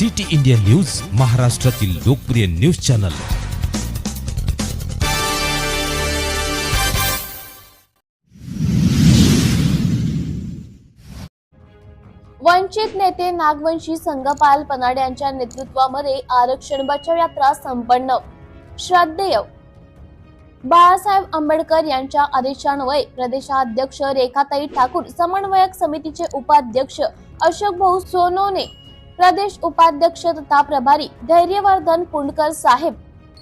City India news महाराष्ट्रातील लोकप्रिय news channel. वंचित नेते नागवंशी संघपाल पनाड यांच्या नेतृत्वामध्ये आरक्षण बचाव यात्रा संपन्न. श्रद्धेय. बाळासाहेब आंबेडकर यांच्या आदेशान्वये प्रदेशाध्यक्ष रेखाताई ठाकूर समन्वयक समितीचे उपाध्यक्ष अशोक भाऊ सोनोने प्रदेश उपाध्यक्ष तथा प्रभारी धैर्यवर्धन पुंडकर साहेब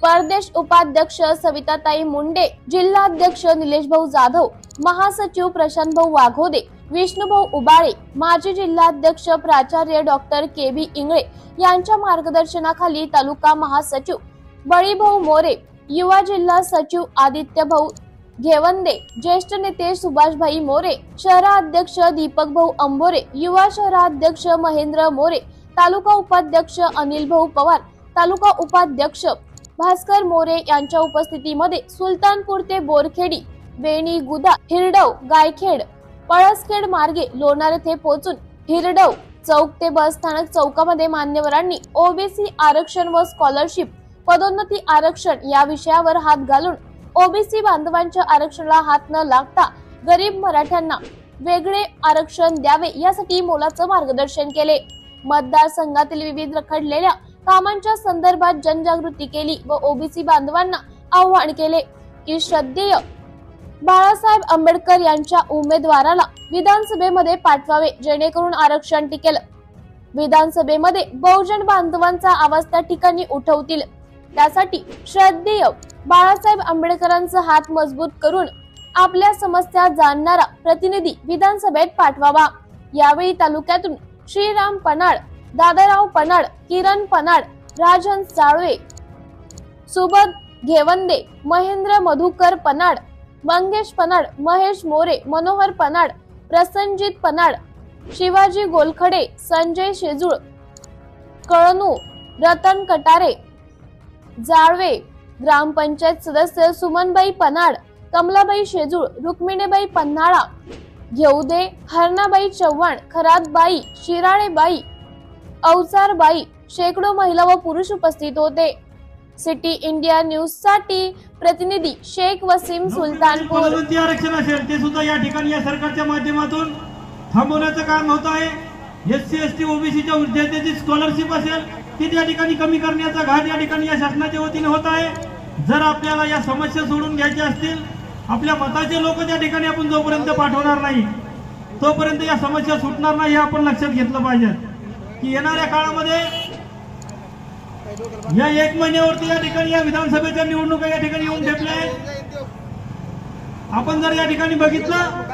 परदेश उपाध्यक्ष सविताताई मुंडे जिल्हाध्यक्ष निलेश भाऊ जाधव महासचिव प्रशांत भाऊ वाघोदे विष्णुभाऊ उबाळे माजी जिल्हाध्यक्ष प्राचार्य डॉक्टर के बी इंगळे यांच्या मार्गदर्शनाखाली तालुका महासचिव बळीभाऊ मोरे युवा जिल्हा सचिव आदित्य भाऊ घेवंदे ज्येष्ठ नेते सुभाषभाई मोरे शहराध्यक्ष दीपक भाऊ अंबोरे युवा शहराध्यक्ष महेंद्र मोरे तालुका उपाध्यक्ष अनिल भाऊ पवार तालुका उपाध्यक्ष भास्कर मोरे यांच्या उपस्थितीमध्ये सुलतानपूर ते बोरखेडी वेणी गुदा हिरडव गायखेड पळसखेड मार्गे लोणार येथे पोहोचून हिरडव चौक ते बस स्थानक चौकामध्ये मान्यवरांनी ओबीसी आरक्षण व स्कॉलरशिप पदोन्नती आरक्षण या विषयावर हात घालून ओबीसी बांधवांच्या आरक्षणाला हात न लागता गरीब मराठ्यांना वेगळे आरक्षण द्यावे यासाठी मोलाचं मार्गदर्शन केले. मतदारसंघातील विविध रखडलेल्या कामांच्या संदर्भात जनजागृती केली व ओबीसी बांधवांना आव्हान केले. की श्रद्धेय बाळासाहेब आंबेडकर यांच्या उमेदवाराला विधानसभेमध्ये पाठवावे जेणेकरून आरक्षण टिकेल. विधानसभेमध्ये बहुजन बांधवांचा आवाज त्या ठिकाणी उठवतील. त्यासाठी श्रद्धेय बाळासाहेब आंबेडकरांचा हात मजबूत करून आपल्या समस्या जाणणारा प्रतिनिधी विधानसभेत पाठवावा. यावेळी तालुक्यातून श्रीराम पनाड दादाराव पनाड किरण पनाड राजन साळवे सुबोध घेवंदे महेंद्र मधुकर पनाड मंगेश पनाड महेश मोरे मनोहर पनाड प्रसन्नजीत पनाड शिवाजी गोलखडे संजय शेजूळ कळनू रतन कटारे जाळवे ग्रामपंचायत सदस्य सुमनबाई पनाड कमलाबाई शेजूळ रुक्मिणीबाई पन्हाळा घेऊदे हरणाबाई चव्हाण खरातबाई शिराळेबाई अवचारबाई शेकडो महिला व पुरुष उपस्थित होते. सिटी इंडिया न्यूजसाठी प्रतिनिधी शेख वसीम सुलतानपूर. आरक्षण असेल ते सुद्धा या ठिकाणी या सरकारच्या माध्यमातून थांबवण्याचं काम होत आहे. एस सी एस टी ओबीसीच्या विद्यार्थ्यांची स्कॉलरशिप असेल ती त्या ठिकाणी कमी करण्याचा घाट या ठिकाणी या शासनाच्या वतीने होत आहे. जर आपल्याला या समस्या सोडून घ्यायच्या असतील आपल्या मताचे लोक त्या ठिकाणी आपण जोपर्यंत पाठवणार नाही तोपर्यंत या समस्या सुटणार नाही हे आपण लक्षात घेतलं पाहिजे. की येणाऱ्या काळामध्ये या एक महिन्यावरती या ठिकाणी या विधानसभेच्या निवडणुका या ठिकाणी येऊन ठेपल्या आपण जर या ठिकाणी बघितलं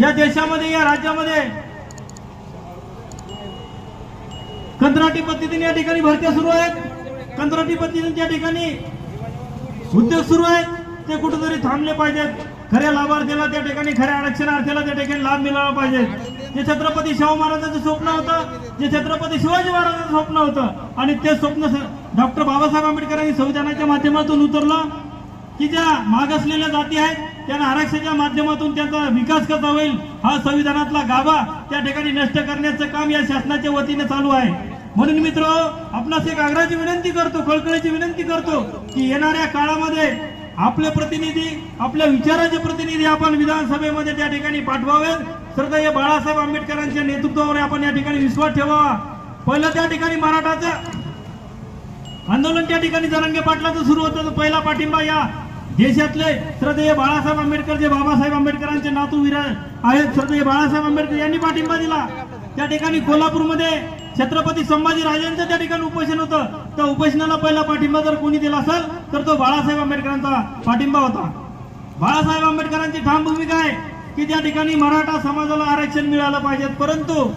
या देशामध्ये या राज्यामध्ये कंत्राटी पद्धतीने या ठिकाणी भरत्या सुरू आहेत. कंत्राटी पद्धतीने त्या ठिकाणी उद्योग सुरू आहेत ते कुठेतरी थांबले पाहिजेत. खऱ्या लाभार्थीला त्या ठिकाणी खऱ्या आरक्षणार्थीला त्या ठिकाणी लाभ मिळाला पाहिजे. जे छत्रपती शाहू महाराजांचं स्वप्न होतं जे छत्रपती शिवाजी महाराजांचं स्वप्न होतं आणि ते स्वप्न डॉक्टर बाबासाहेब आंबेडकरांनी संविधानाच्या माध्यमातून उतरलं की ज्या मागासलेल्या जाती आहेत त्यांना आरक्षणाच्या माध्यमातून त्यांचा विकास कसा होईल हा संविधानातला गाभा त्या ठिकाणी नष्ट करण्याचं काम या शासनाच्या वतीने चालू आहे. म्हणून मित्र आपणास एक आग्रहाची विनंती करतो कळकळीची विनंती करतो की येणाऱ्या काळामध्ये आपले प्रतिनिधी आपल्या विचाराचे प्रतिनिधी आपण विधानसभेमध्ये त्या ठिकाणी पाठवावेत. श्रद्धेय बाळासाहेब आंबेडकरांच्या नेतृत्वावर आपण या ठिकाणी विश्वास ठेवावा. पहिलं त्या ठिकाणी मराठाचं आंदोलन त्या ठिकाणी जरंगे पाटलाचं सुरू होतं. तर पहिला पाठिंबा या देशातले श्रद्धेय बाळासाहेब आंबेडकर जे बाबासाहेब आंबेडकरांचे नातू विरा आहेत. श्रद्धेय बाळासाहेब आंबेडकर यांनी पाठिंबा दिला. त्या ठिकाणी कोल्हापूरमध्ये छत्रपती संभाजी राजांचं त्या ठिकाणी उपोषण होतं. त्या उपोषणाला पहिला पाठिंबा जर कोणी दिला असेल तर तो बाळासाहेब आंबेडकरांचा पाठिंबा होता. बाळासाहेब आंबेडकरांची ठाम भूमिका आहे की त्या ठिकाणी मराठा समाजाला आरक्षण मिळालं पाहिजे परंतु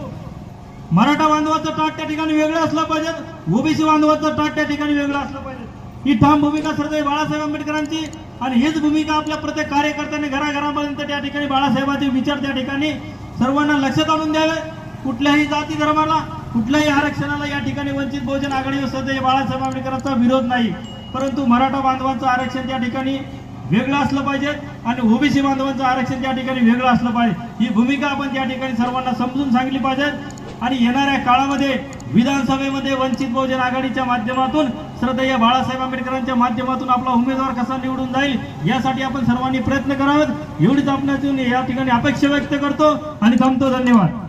मराठा बांधवाचं ताट त्या ठिकाणी वेगळं असलं पाहिजे ओबीसी बांधवाचं ताट त्या ठिकाणी वेगळं असलं पाहिजे ही ठाम भूमिका श्रद्धेय बाळासाहेब आंबेडकरांची आणि हीच भूमिका आपल्या प्रत्येक कार्यकर्त्याने घराघरापर्यंत त्या ठिकाणी बाळासाहेबांचे विचार त्या ठिकाणी सर्वांना लक्षात आणून द्यावे. कुठल्याही जाती धर्माला कुठल्याही आरक्षणाला या ठिकाणी वंचित बहुजन आघाडी सध्या बाळासाहेब आंबेडकरांचा विरोध नाही. परंतु मराठा बांधवांचं आरक्षण त्या ठिकाणी वेगळं असलं पाहिजे आणि ओबीसी बांधवांचं आरक्षण त्या ठिकाणी वेगळं असलं पाहिजे. ही भूमिका आपण त्या ठिकाणी सर्वांना समजून सांगली पाहिजे. आणि येणाऱ्या काळामध्ये विधानसभेमध्ये वंचित बहुजन आघाडीच्या माध्यमातून श्रद्धेय बाळासाहेब आंबेडकरांच्या माध्यमातून आपला उमेदवार कसा निवडून जाईल यासाठी आपण सर्वांनी प्रयत्न करावेत. एवढीच आपणातून या ठिकाणी अपेक्षा व्यक्त करतो आणि थांबतो. धन्यवाद.